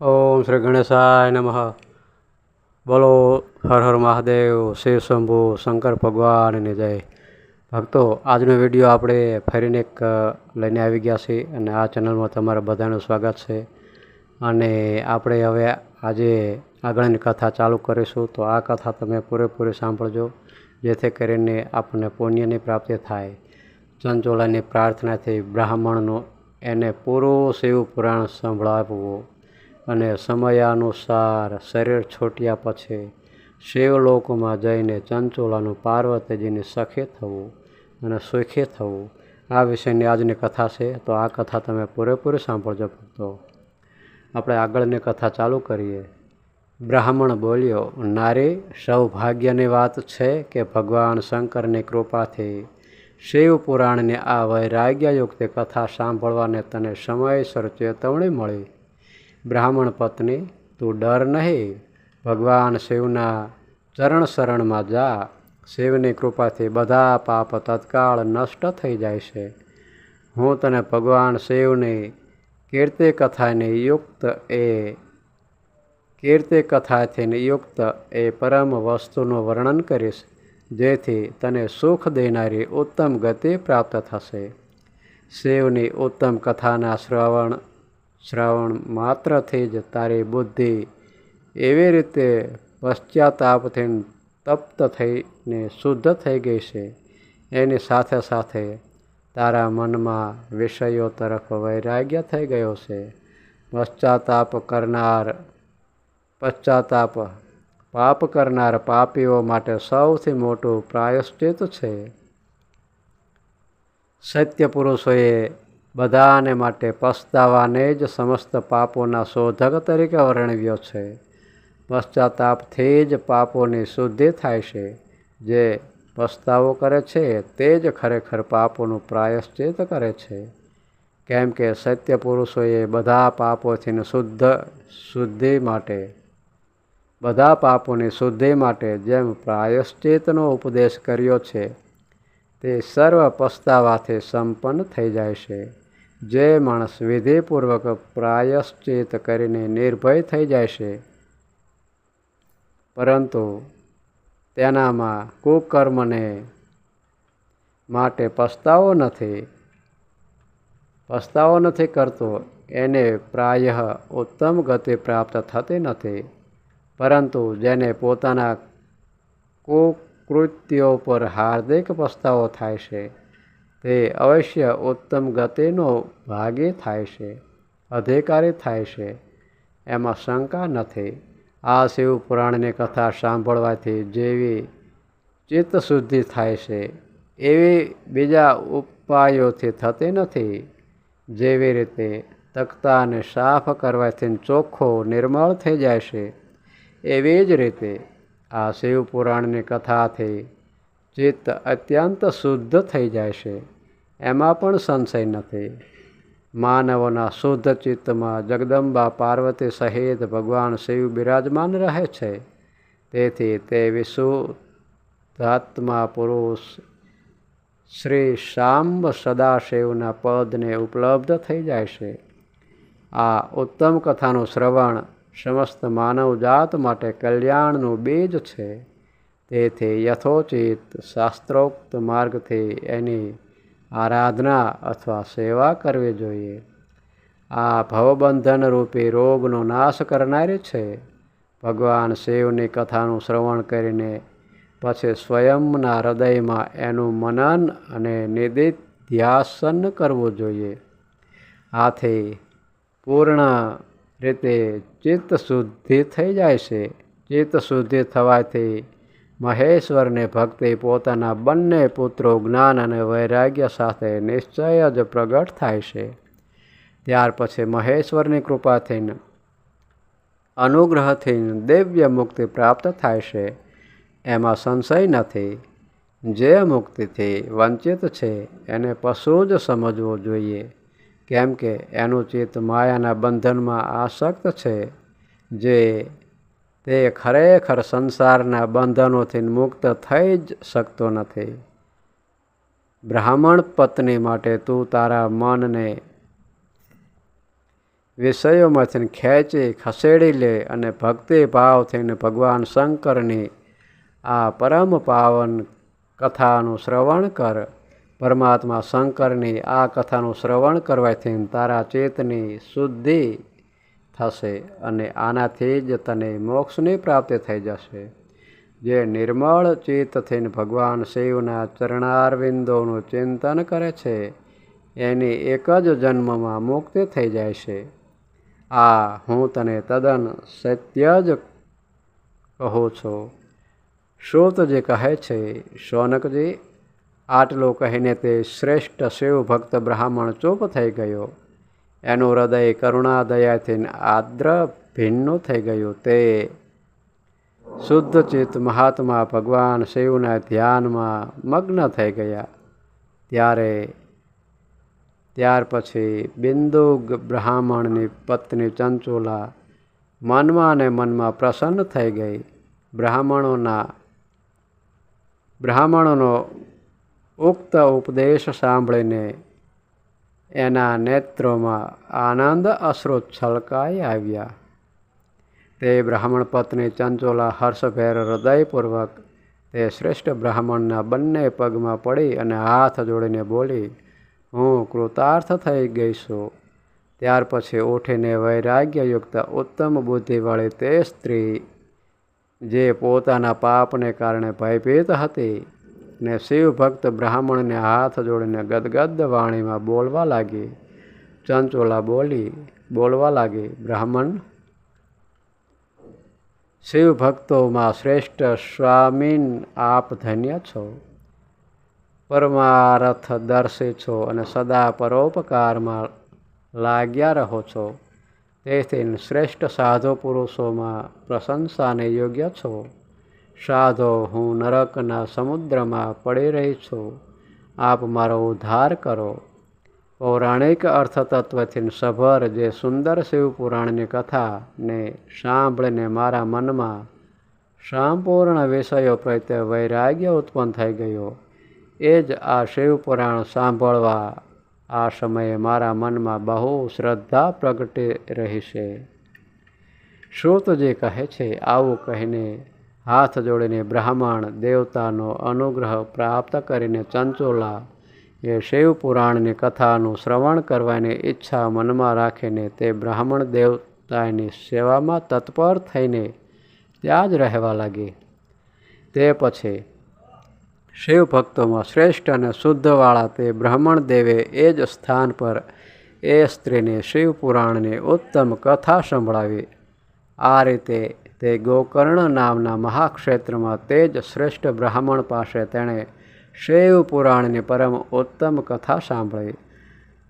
ઓમ શ્રી ગણેશાય નમઃ. બોલો હર હર મહાદેવ, શિવ શંભુ, શંકર ભગવાનની જય. ભક્તો, આજનો વીડિયો આપણે ફરીને એક લઈને આવી ગયા છીએ અને આ ચેનલમાં તમારા બધાનું સ્વાગત છે. અને આપણે હવે આજે આગળની કથા ચાલુ કરીશું. તો આ કથા તમે પૂરેપૂરી સાંભળજો, જેથી કરીને આપણને પુણ્યની પ્રાપ્તિ થાય. ચંચોલાની પ્રાર્થનાથી બ્રાહ્મણનો એને પૂરો શિવ પુરાણ સંભળાવવું. અને સમયાનુસાર શરીર છોટ્યા પછી શિવલોકમાં જઈને ચંચોલાનું પાર્વતીજીની સખી થવું અને સુખી થવું, આ વિષયની આજની કથા છે. તો આ કથા તમે પૂરેપૂરી સાંભળજો ભક્તો. આપણે આગળની કથા ચાલુ કરીએ. બ્રાહ્મણ બોલ્યો, નારી, સૌભાગ્યની વાત છે કે ભગવાન શંકરની કૃપાથી શિવ પુરાણની આ વૈરાગ્યયુક્ત કથા સાંભળવાને તને સમયસર ચેતવણી મળી. બ્રાહ્મણ પત્ની, તું ડર નહીં, ભગવાન શિવના ચરણ શરણમાં જા. શિવની કૃપાથી બધા પાપ તત્કાળ નષ્ટ થઈ જાય છે. હું તને ભગવાન શિવની કીર્તિ કથાની યુક્ત એ કીર્તિ કથાથી યુક્ત એ પરમ વસ્તુનું વર્ણન કરીશ, જેથી તને સુખ દેનારી ઉત્તમ ગતિ પ્રાપ્ત થશે. શિવની ઉત્તમ કથાના શ્રવણ શ્રવણ માત્રથી જ તારી બુદ્ધિ. એવી રીતે પશ્ચાતાપથી તપ્ત થઈને શુદ્ધ થઈ ગઈ છે. એની સાથે સાથે તારા મનમાં વિષયો તરફ વૈરાગ્ય થઈ ગયો છે. પશ્ચાતાપ કરનાર, પશ્ચાતાપ પાપ કરનાર પાપીઓ માટે સૌથી મોટું પ્રાયશ્ચિત છે. સત્ય પુરુષોએ બધાને માટે પસ્તાવાને જ સમસ્ત પાપોના શોધક તરીકે વર્ણવ્યો છે. પશ્ચાતાપથી જ પાપોની શુદ્ધિ થાય છે. જે પસ્તાવો કરે છે, તે જ ખરેખર પાપોનું પ્રાયશ્ચિત કરે છે. કેમ કે સત્ય પુરુષોએ બધા પાપોથી શુદ્ધ શુદ્ધિ માટે, બધા પાપોની શુદ્ધિ માટે જેમ પ્રાયશ્ચિતનો ઉપદેશ કર્યો છે, તે સર્વ પસ્તાવાથી સંપન્ન થઈ જાય છે. જે માણસ વિધિપૂર્વક પ્રાયશ્ચિત કરીને નિર્ભય થઈ જાય છે, પરંતુ તેનામાં કુકર્મને માટે પસ્તાવો નથી પસ્તાવો નથી કરતો, એને પ્રાય ઉત્તમ ગતિ પ્રાપ્ત થતી નથી, પરંતુ જેને પોતાના કુકૃત્યો પર હાર્દિક પસ્તાવો થાય છે તે અવશ્ય ઉત્તમ ગતિનો ભાગી થાય છે, અધિકારી થાય છે, એમાં શંકા નથી. આ શિવ પુરાણની કથા સાંભળવાથી જેવી ચિત્તશુદ્ધિ થાય છે, એવી બીજા ઉપાયોથી થતી નથી. જેવી રીતે તકતાને સાફ કરવાથી ચોખ્ખો નિર્મળ થઈ જાય છે, એવી જ રીતે આ શિવ પુરાણની કથાથી ચિત્ત અત્યંત શુદ્ધ થઈ જાય છે. એમાં પણ સંશય નથી. માનવોના શુદ્ધ ચિત્તમાં જગદંબા પાર્વતી સહિત ભગવાન શિવ બિરાજમાન રહે છે. તેથી તે વિશુદ્ધાત્મા પુરુષ શ્રી શાંબ સદાશિવના પદને ઉપલબ્ધ થઈ જાય છે. આ ઉત્તમ કથાનું શ્રવણ સમસ્ત માનવજાત માટે કલ્યાણનું બીજ છે. તેથી યથોચિત શાસ્ત્રોક્ત માર્ગથી એની આરાધના અથવા સેવા કરવી જોઈએ. આ ભવબંધન રૂપી રોગનો નાશ કરનારી છે. ભગવાન શિવની કથાનું શ્રવણ કરીને પછી સ્વયંના હૃદયમાં એનું મનન અને નિદિધ્યાસન કરવું જોઈએ. આથી પૂર્ણ રીતે ચિત્ત શુદ્ધિ થઈ જાય છે. ચિત્ત શુદ્ધિ થવાથી મહેશ્વરને ભક્તિ પોતાના બંને પુત્રો જ્ઞાન અને વૈરાગ્ય સાથે નિશ્ચય જ પ્રગટ થાય છે. ત્યાર પછી મહેશ્વરની કૃપાથી અનુગ્રહથી દિવ્ય મુક્તિ પ્રાપ્ત થાય છે. એમાં સંશય નથી. જે મુક્તિથી વંચિત છે, એને પશુ જ સમજવો જોઈએ. કેમ કે એનું ચિત્ત માયાના બંધનમાં આસક્ત છે. જે તે ખરેખર સંસારના બંધનોથી મુક્ત થઈ જ શકતો નથી. બ્રાહ્મણ પત્ની માટે તું તારા મનને વિષયોમાંથી ખેંચી, ખસેડી લે અને ભક્તિ ભાવ ભગવાન શંકરની આ પરમ પાવન કથાનું શ્રવણ કર. પરમાત્મા શંકરની આ કથાનું શ્રવણ કરવાથી તારા ચેતની શુદ્ધિ થશે અને આનાથી જ તને મોક્ષની પ્રાપ્તિ થઈ જશે. જે નિર્મળ ચિત્ત થઈને ભગવાન શિવના ચરણારવિંદોનું ચિંતન કરે છે, એની એક જ જન્મમાં મુક્તિ થઈ જાય છે. આ હું તને તદ્દન સત્ય જ કહું છું. શ્રોતજી કહે છે શૌનકજી આટલું કહીને તે શ્રેષ્ઠ શિવ ભક્ત બ્રાહ્મણ ચૂપ થઈ ગયો. એનું હૃદય કરુણા દયાથી આદ્ર ભિન્નું થઈ ગયું. તે શુદ્ધ ચિત્ત મહાત્મા ભગવાન શિવના ધ્યાનમાં મગ્ન થઈ ગયા. ત્યારે, ત્યાર પછી બિંદુ બ્રાહ્મણની પત્ની ચંચુલા મનમાં ને મનમાં પ્રસન્ન થઈ ગઈ. બ્રાહ્મણોના, બ્રાહ્મણોનો ઉક્ત ઉપદેશ સાંભળીને એના નેત્રોમાં આનંદ અશ્રુ છલકાઈ આવ્યા. તે બ્રાહ્મણ પત્ની ચંચોલા હર્ષભેર હૃદયપૂર્વક તે શ્રેષ્ઠ બ્રાહ્મણના બંને પગમાં પડી અને હાથ જોડીને બોલી, હું કૃતાર્થ થઈ ગઈ છું. ત્યાર પછી ઉઠીને વૈરાગ્યયુક્ત ઉત્તમ બુદ્ધિવાળી તે સ્ત્રી, જે પોતાના પાપને કારણે ભયભીત હતી ને શિવ ભક્ત બ્રાહ્મણને હાથ જોડીને ગદગદ વાણીમાં બોલવા લાગી. ચંચોલા બોલી બોલવા લાગી, બ્રાહ્મણ, શિવ ભક્તોમાં શ્રેષ્ઠ સ્વામીન આપ ધન્ય છો. પરમારથ દર્શી છો અને સદા પરોપકારમાં લાગ્યા રહો છો. તેથી શ્રેષ્ઠ સાધુ પુરુષોમાં પ્રશંસાને યોગ્ય છો. સાધો હું નરકના સમુદ્રમાં પડી રહી છું, આપ મારો ઉદ્ધાર કરો. પૌરાણિક અર્થતત્વથી સભર જે સુંદર શિવ પુરાણની કથાને સાંભળીને મારા મનમાં સંપૂર્ણ વિષયો પ્રત્યે વૈરાગ્ય ઉત્પન્ન થઈ ગયો. એ જ આ શિવ પુરાણ સાંભળવા આ સમયે મારા મનમાં બહુ શ્રદ્ધા પ્રગટી રહી છે. શ્રોતજી કહે છે, આવું કહીને હાથ જોડીને બ્રાહ્મણ દેવતાનો અનુગ્રહ પ્રાપ્ત કરીને ચંચોલા એ શિવ પુરાણની કથાનું શ્રવણ કરવાની ઈચ્છા મનમાં રાખીને તે બ્રાહ્મણ દેવતાની સેવામાં તત્પર થઈને ત્યાં જ રહેવા લાગી. તે પછી શિવ ભક્તોમાં શ્રેષ્ઠ અને શુદ્ધવાળા તે બ્રાહ્મણ દેવે એ જ સ્થાન પર એ સ્ત્રીને શિવ પુરાણની ઉત્તમ કથા સંભળાવી. આ રીતે તે ગોકર્ણ નામના મહાક્ષેત્રમાં તે જ શ્રેષ્ઠ બ્રાહ્મણ પાસે તેણે શિવ પુરાણની પરમ ઉત્તમ કથા સાંભળી.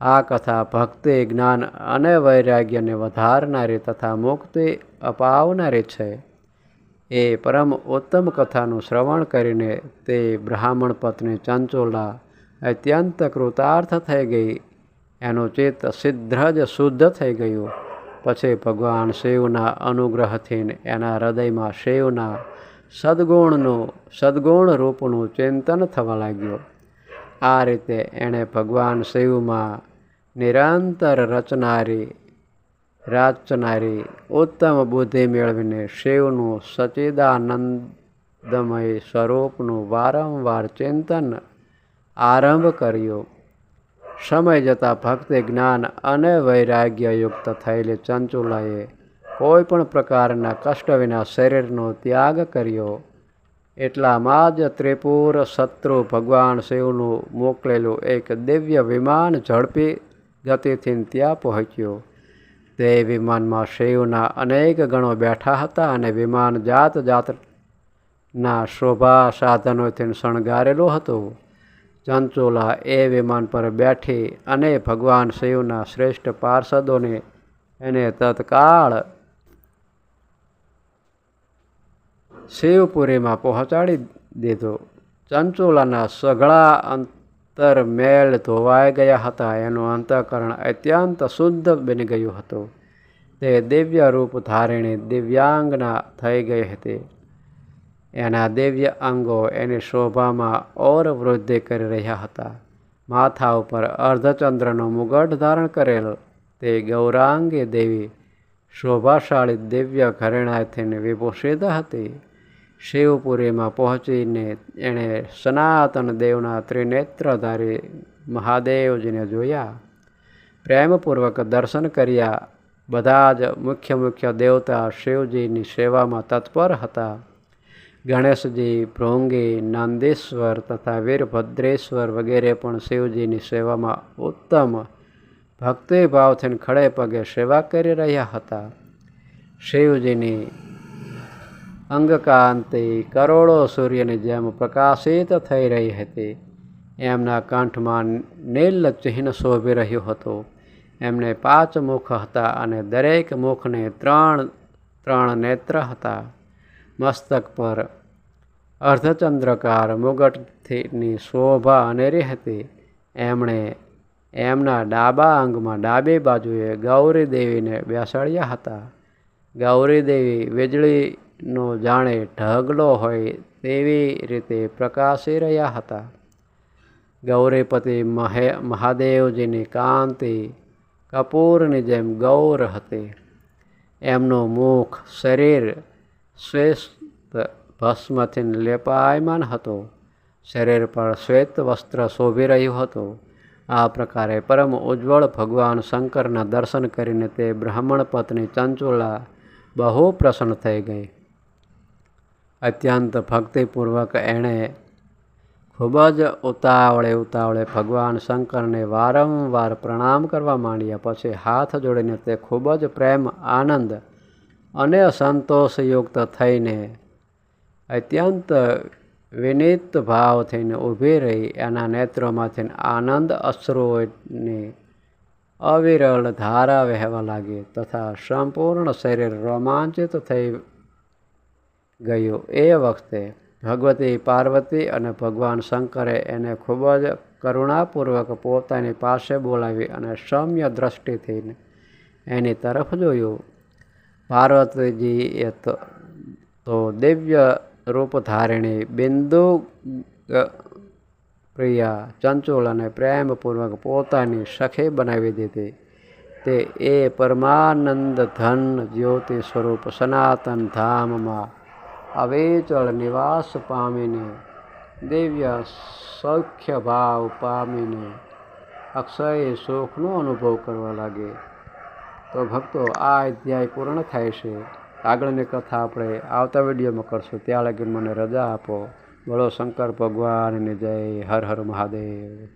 આ કથા ભક્તિ, જ્ઞાન અને વૈરાગ્યને વધારનારી તથા મુક્તિ અપાવનારી છે. એ પરમ ઉત્તમ કથાનું શ્રવણ કરીને તે બ્રાહ્મણ પત્ની ચંચોલા અત્યંત કૃતાર્થ થઈ ગઈ. એનું ચિત્ત સિદ્ધ જ શુદ્ધ થઈ ગયું. પછી ભગવાન શિવના અનુગ્રહથી એના હૃદયમાં શિવના સદગુણનું, સદગુણ રૂપનું ચિંતન થવા લાગ્યું. આ રીતે એણે ભગવાન શિવમાં નિરંતર રચનારી, રાચનારી, ઉત્તમ બુદ્ધિ મેળવીને શિવનું સચિદાનંદમય સ્વરૂપનું વારંવાર ચિંતન આરંભ કર્યો. સમય જતાં ભક્તિ, જ્ઞાન અને વૈરાગ્યયુક્ત થયેલી ચંચુલાએ કોઈ પણ પ્રકારના કષ્ટ વિના શરીરનો ત્યાગ કર્યો. એટલામાં જ ત્રિપુર શત્રુ ભગવાન શિવનું મોકલેલું એક દિવ્ય વિમાન ઝડપી ગતિથી ત્યાં પહોંચ્યું. તે વિમાનમાં શિવના અનેક ગણો બેઠા હતા અને વિમાન જાત જાતના શોભા સાધનોથી શણગારેલું હતું. ચંચોલા એ વિમાન પર બેઠી અને ભગવાન શિવના શ્રેષ્ઠ પાર્ષદોને એને તત્કાળ શિવપુરીમાં પહોંચાડી દીધો. ચંચોલાના સઘળા અંતર મેળ ધોવાઈ ગયા હતા. એનું અંતઃકરણ અત્યંત શુદ્ધ બની ગયું હતું. તે દિવ્ય રૂપ ધારીણી દિવ્યાંગના થઈ ગઈ હતી. એના દિવ્ય અંગો એની શોભામાં ઓર વૃદ્ધિ કરી રહ્યા હતા. માથા ઉપર અર્ધચંદ્રનો મુગટ ધારણ કરેલ તે ગૌરાંગી દેવી શોભાશાળી દિવ્ય ઘરેણાથી વિભૂષિત હતી. શિવપુરીમાં પહોંચીને એણે સનાતન દેવના ત્રિનેત્રધારી મહાદેવજીને જોયા. પ્રેમપૂર્વક દર્શન કર્યા. બધા જ મુખ્ય મુખ્ય દેવતા શિવજીની સેવામાં તત્પર હતા. ગણેશજી, ભૃંગી, નંદીશ્વર તથા વીરભદ્રેશ્વર વગેરે પણ શિવજીની સેવામાં ઉત્તમ ભક્તિભાવથી ખડે પગે સેવા કરી રહ્યા હતા. શિવજીની અંગકાંતિ કરોડો સૂર્યની જેમ પ્રકાશિત થઈ રહી હતી. એમના કંઠમાં નીલ ચિહ્ન શોભી રહ્યું હતું. એમને પાંચ મુખ હતા અને દરેક મુખને ત્રણ ત્રણ નેત્ર હતા. મસ્તક પર અર્ધચંદ્રકાર મુગટથીની શોભા અનેરી હતી એમણે એમના ડાબા અંગમાં ડાબી બાજુએ ગૌરી દેવીને બેસાડ્યા હતા. ગૌરી દેવી વીજળીનો જાણે ઢગલો હોય તેવી રીતે પ્રકાશી રહ્યા હતા. ગૌરીપતિ મહે, મહાદેવજીની કાંતિ કપૂરની જેમ ગૌર હતી. એમનું મુખ શરીર શ્રેષ્ઠ ભસ્મથી લેપાયમાન હતો. શરીર પર શ્વેત વસ્ત્ર શોભી રહ્યું હતું. આ પ્રકારે પરમ ઉજ્જવળ ભગવાન શંકરના દર્શન કરીને તે બ્રાહ્મણ પત્ની ચંચુલા બહુ પ્રસન્ન થઈ ગઈ. અત્યંત ભક્તિપૂર્વક એણે ખૂબ જ ઉતાવળે ઉતાવળે ભગવાન શંકરને વારંવાર પ્રણામ કરવા માંડ્યા. પછી હાથ જોડીને તે ખૂબ જ પ્રેમ, આનંદ અને સંતોષયુક્ત થઈને અત્યંત વિનીત ભાવ થઈને ઊભી રહી. એના નેત્રોમાંથી આનંદ અશ્રુઓની અવિરળ ધારા વહેવા લાગી તથા સંપૂર્ણ શરીર રોમાંચિત થઈ ગયું. એ વખતે ભગવતી પાર્વતી અને ભગવાન શંકરે એને ખૂબ જ કરુણાપૂર્વક પોતાની પાસે બોલાવી અને સૌમ્ય દ્રષ્ટિથી એની તરફ જોયું. પાર્વતીજીએ એ તો દિવ્ય રૂપ ધારિણી બિંદુ પ્રિયા ચંચુલ અને પ્રેમપૂર્વક પોતાની સખી બનાવી દીધી. તે એ પરમાનંદ ધન જ્યોતિ સ્વરૂપ સનાતન ધામમાં અવેચળ નિવાસ પામીને, દિવ્ય સૌખ્ય ભાવ પામીને અક્ષય સુખનો અનુભવ કરવા લાગે. તો ભક્તો, આ અધ્યાય પૂર્ણ થાય છે. આગળની કથા આપણે આવતા વિડીયોમાં કરશું. ત્યાં લગી મને રજા આપો. બોલો શંકર ભગવાનની જય, હર હર મહાદેવ.